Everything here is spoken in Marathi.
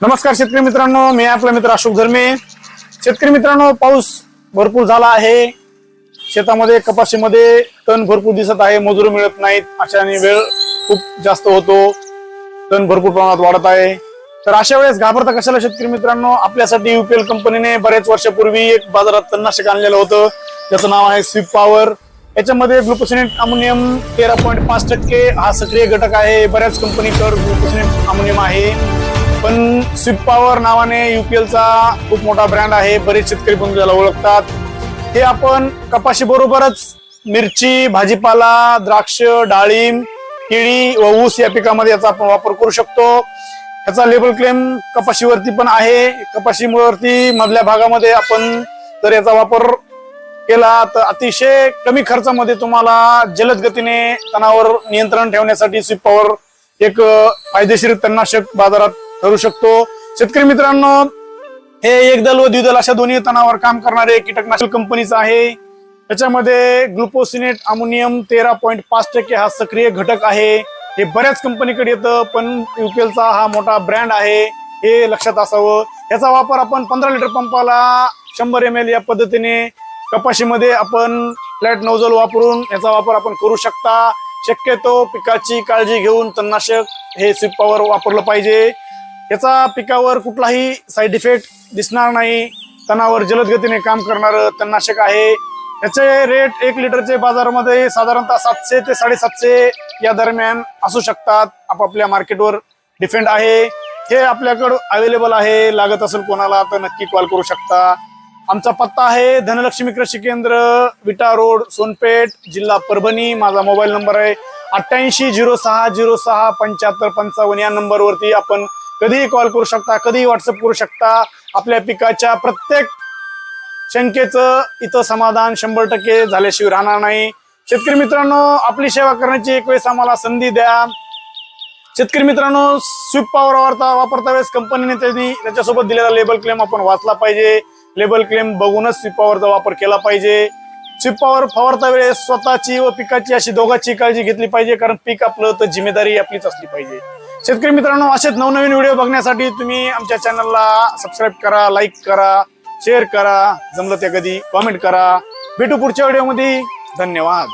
नमस्कार शेतकरी मित्रांनो मी आपला मित्र अशोक धर्मे. शेतकरी मित्रांनो पाऊस भरपूर झाला आहे. शेतामध्ये कपाशीमध्ये तण भरपूर दिसत आहे मजूर मिळत नाहीत. अशाने वेळ खूप जास्त होतो. तण भरपूर प्रमाणात वाढत आहे. तर अशा वेळेस घाबरता कशाला शेतकरी मित्रांनो? आपल्यासाठी युपीएल कंपनीने बरेच वर्षापूर्वी एक बाजारात तणनाशक आणलेलं होतं. त्याचं नाव आहे स्वीप पॉवर याच्यामध्ये ग्लुकोसिनेट अमोनियम तेरा पॉईंट पाच टक्के हा सक्रिय घटक आहे. बऱ्याच कंपनीकडे ग्लुकोसिनेट अमोनियम आहे. पण स्विप पॉवर नावाने युपीएलचा खूप मोठा ब्रँड आहे. बरेच शेतकरी पण त्याला ओळखतात. हे आपण कपाशी बरोबरच मिरची भाजीपाला द्राक्ष डाळिंब केळी व ऊस या पिकामध्ये याचा आपण वापर करू शकतो. याचा लेबल क्लेम कपाशीवरती पण आहे. कपाशीवरती मधल्या भागामध्ये आपण जर याचा वापर केला तर अतिशय कमी खर्चामध्ये तुम्हाला जलद गतीने तणावर नियंत्रण ठेवण्यासाठी स्विप पॉवर एक फायदेशीर तणनाशक बाजारात ठरू शकतो. शेतकरी मित्रांनो हे एकदल व द्विदल अशा दोन्ही तणावर काम करणारे कीटकनाशक कंपनीचं आहे. त्याच्यामध्ये ग्लुकोसिनेट अमोनियम तेरा पॉईंट पाच टक्के हा सक्रिय घटक आहे. हे बऱ्याच कंपनीकडे येतं पण युपीएलचा हा मोठा ब्रँड आहे. हे लक्षात असावं. याचा वापर आपण पंधरा लिटर पंपाला शंभर एम एल या पद्धतीने कपाशीमध्ये आपण फ्लॅट नोजल वापरून याचा वापर आपण करू शकता. शक्यतो पिकाची काळजी घेऊन तणनाशक हे स्विप पॉवर वापरलं पाहिजे. याचा पिकावर कुठलाही साईड इफेक्ट दिसणार नाही. तणावर जलद गतीने काम करणारं तणनाशक आहे. याचे रेट एक लिटरचे बाजारामध्ये साधारणतः सातशे ते साडेसातशे या दरम्यान असू शकतात. आपापल्या मार्केटवर डिफेंड आहे. हे आपल्याकडं अवेलेबल आहे. लागत असेल कोणाला तर नक्की कॉल करू शकता. आमचा पत्ता आहे धनलक्ष्मी कृषी केंद्र विटा रोड सोनपेठ जिल्हा परभणी. माझा मोबाईल नंबर आहे अठ्ठ्याऐंशी झिरो सहा झिरो सहा पंच्याहत्तर पंचावन्न या नंबरवरती आपण कधीही कॉल करू शकता कधीही व्हॉट्सअप करू शकता. आपल्या पिकाच्या प्रत्येक शंकेचं इथं समाधान शंभर टक्के झाल्याशिवाय राहणार नाही. शेतकरी मित्रांनो आपली सेवा करण्याची एक वेळेस आम्हाला संधी द्या. शेतकरी मित्रांनो स्विप पॉवर वापरता वापरता वेळेस कंपनीने त्यांनी त्याच्यासोबत दिलेला लेबल क्लेम आपण वाचला पाहिजे. लेबल क्लेम बघूनच स्विप पॉवरचा वापर केला पाहिजे. स्विप पॉवर फवारता वेळेस स्वतःची व पिकाची अशी दोघांची काळजी घेतली पाहिजे कारण पीक आपलं तर जिम्मेदारी आपलीच असली पाहिजे. शेतकरी मित्रांनो असेच नवनवीन व्हिडिओ बघण्यासाठी तुम्ही आमच्या चॅनलला सबस्क्राईब करा लाईक करा शेअर करा जमलं ते कधी कॉमेंट करा. भेटू पुढच्या व्हिडिओमध्ये धन्यवाद.